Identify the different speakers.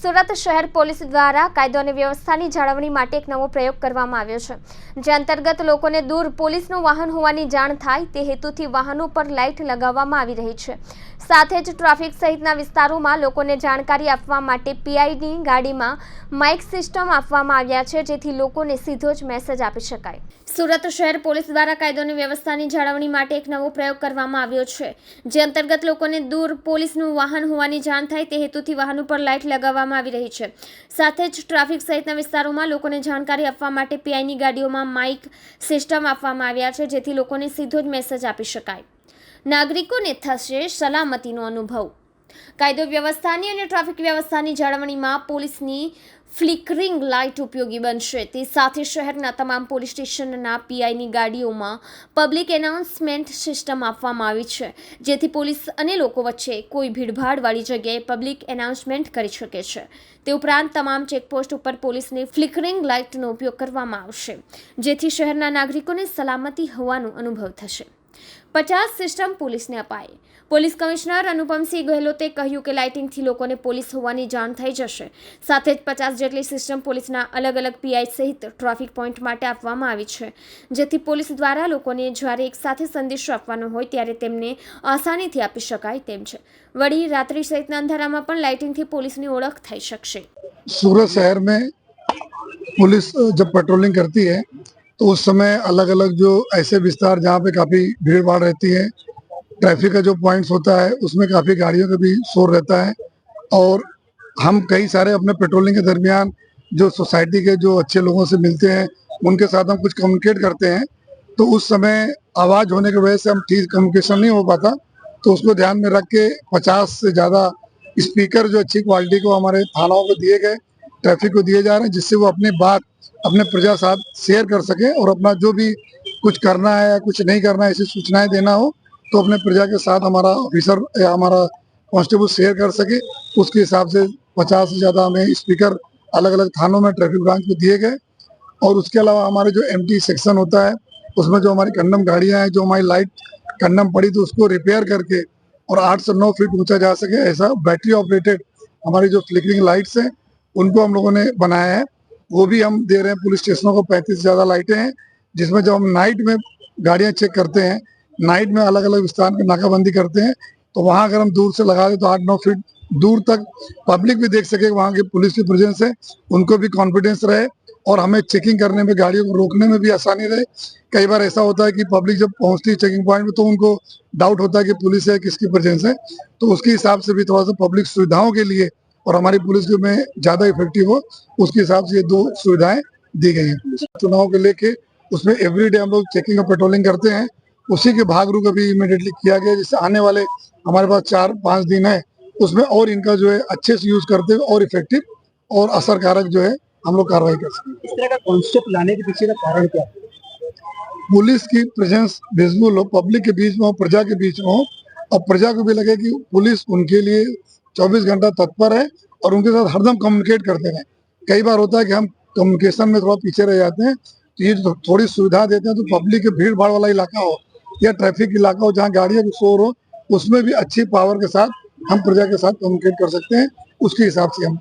Speaker 1: સુરત શહેર પોલીસ દ્વારા કાયદો અને વ્યવસ્થાની જાળવણી માટે એક નવો પ્રયોગ કરવામાં આવ્યો છે, જે અંતર્ગત લોકોને દૂર પોલીસનું વાહન હોવાની જાણ થાય તે હેતુથી વાહનો પર લાઇટ લગાવવામાં આવી રહી છે. સાથે જ ટ્રાફિક સહિતના વિસ્તારોમાં લોકોને જાણકારી આપવા માટે પીઆઈની ગાડીમાં માઇક સિસ્ટમ આપવામાં આવ્યા છે, જેથી લોકોને સીધો જ મેસેજ આપી શકાય. સુરત શહેર પોલીસ દ્વારા કાયદો અને વ્યવસ્થાની જાળવણી માટે એક નવો પ્રયોગ કરવામાં આવ્યો છે, જે અંતર્ગત લોકોને દૂર પોલીસનું વાહન હોવાની જાણ થાય તે હેતુથી વાહનો પર લાઇટ લગાવવામાં આવી રહી છે. સાથે જ ટ્રાફિક સહિતના વિસ્તારોમાં લોકોને જાણકારી આપવા માટે પીઆઈની ગાડીઓમાં માઇક સિસ્ટમ આપવામાં આવ્યા છે, જેથી લોકોને સીધો જ મેસેજ આપી શકાય. નાગરિકોને થશે સલામતીનો અનુભવ. કાયદો વ્યવસ્થાની અને ટ્રાફિક વ્યવસ્થાની જાળવણીમાં પોલીસની ફ્લિકરિંગ લાઇટ ઉપયોગી બનશે. તે સાથે શહેરના તમામ પોલીસ સ્ટેશનના પીઆઈની ગાડીઓમાં પબ્લિક એનાઉન્સમેન્ટ સિસ્ટમ આપવામાં આવી છે, જેથી પોલીસ અને લોકો વચ્ચે કોઈ ભીડભાડવાળી જગ્યાએ પબ્લિક એનાઉન્સમેન્ટ કરી શકે છે. તે ઉપરાંત તમામ ચેકપોસ્ટ ઉપર પોલીસની ફ્લિકરિંગ લાઇટનો ઉપયોગ કરવામાં આવશે, જેથી શહેરના નાગરિકોને સલામતી હોવાનો અનુભવ થશે. પચાસ સિસ્ટમ પોલીસને અપાય પોલીસ કમિશનર અનુપમસિંહ ગહેલોતે કહ્યું કે લાઇટિંગથી લોકોને પોલીસ હોવાની જાણ થઈ જશે સાથે જ પચાસ જેટલી સિસ્ટમ પોલીસના અલગ અલગ પીઆઈ સહિત ટ્રાફિક પોઈન્ટ માટે આપવામાં આવી છે જેથી પોલીસ દ્વારા લોકોને જ્યારે એકસાથે સંદેશો આપવાનો હોય ત્યારે તેમને આસાનીથી આપી શકાય તેમ છે વળી રાત્રિ સહિતના અંધારામાં પણ લાઇટિંગથી પોલીસની ઓળખ થઈ શકશે
Speaker 2: सूरत शहर में पुलिस जब पेट्रोलिंग करती है तो उस समय अलग अलग जो ऐसे विस्तार जहाँ पे काफ़ी भीड़ भाड़ रहती है, ट्रैफ़िक का जो पॉइंट्स होता है, उसमें काफ़ी गाड़ियों का भी शोर रहता है। और हम कई सारे अपने पेट्रोलिंग के दरमियान जो सोसाइटी के जो अच्छे लोगों से मिलते हैं, उनके साथ हम कुछ कम्युनिकेट करते हैं। तो उस समय आवाज़ होने की वजह से हम ठीक कम्युनिकेशन नहीं हो पाता। तो उसको ध्यान में रख के पचास से ज़्यादा स्पीकर जो अच्छी क्वालिटी को हमारे थानाओं को दिए गए ट्रैफ़िक को दिए जा रहे हैं, जिससे वो अपनी बात अपने प्रजा साथ शेयर कर सके और अपना जो भी कुछ करना है या कुछ नहीं करना है, ऐसी सूचनाएँ देना हो तो अपने प्रजा के साथ हमारा ऑफिसर या हमारा कांस्टेबल शेयर कर सके। उसके हिसाब से पचास से ज़्यादा हमें स्पीकर अलग अलग थानों में ट्रैफ़िक ब्रांच में दिए गए। और उसके अलावा हमारे जो एमटी सेक्शन होता है, उसमें जो हमारी कंडम गाड़ियाँ हैं, जो हमारी लाइट कंडम पड़ी तो उसको रिपेयर करके और आठ से नौ फीट ऊँचा जा सके, ऐसा बैटरी ऑपरेटेड हमारी जो फ्लिकरिंग लाइट्स हैं, उनको हम लोगों ने बनाया है। वो भी हम दे रहे हैं पुलिस स्टेशनों को पैंतीस ज़्यादा लाइटें हैं, जिसमें जब हम नाइट में गाड़ियाँ चेक करते हैं, नाइट में अलग अलग स्थान पर नाकाबंदी करते हैं तो वहाँ अगर हम दूर से लगा दें तो आठ नौ फीट दूर तक पब्लिक भी देख सके वहाँ की पुलिस की प्रेजेंस है, उनको भी कॉन्फिडेंस रहे और हमें चेकिंग करने में, गाड़ियों को रोकने में भी आसानी रहे। कई बार ऐसा होता है कि पब्लिक जब पहुँचती है चेकिंग पॉइंट में तो उनको डाउट होता है कि पुलिस है, किसकी प्रेजेंस है तो उसके हिसाब से भी थोड़ा सा पब्लिक सुविधाओं के लिए और हमारी पुलिस में ज़्यादा इफ़ेक्टिव हो उसके हिसाब से ये दो सुविधाएँ दी गई हैं पुलिस चुनाव को लेके उसमें एवरीडे हम लोग चेकिंग और पेट्रोलिंग करते हैं। उसी के भाग रूप अभी इमिडिएटली किया गया जिससे आने वाले हमारे पास चार पाँच दिन है। उसमें और इनका जो है अच्छे से यूज़ करते हुए और इफ़ेक्टिव और असरकारक जो है हम लोग कार्रवाई कर सकें
Speaker 3: इस तरह का कॉन्सेप्ट लाने के पीछे का कारण क्या है?
Speaker 2: पुलिस की प्रेजेंस विजिबल हो पब्लिक के बीच में हो प्रजा के बीच में हो और प्रजा को भी लगे कि पुलिस उनके लिए 24 घंटा तत्पर है और उनके साथ हरदम कम्युनिकेट करते रहे कई बार होता है कि हम कम्युनिकेशन में थोड़ा पीछे रह जाते हैं तो ये थोड़ी सुविधा देते हैं तो पब्लिक के भीड़ भाड़ वाला इलाका हो या ट्रैफ़िक इलाका हो, जहाँ गाड़ियों का शोर हो, उसमें भी अच्छी पावर के साथ हम प्रजा के साथ कम्युनिकेट कर सकते हैं, उसके हिसाब से हम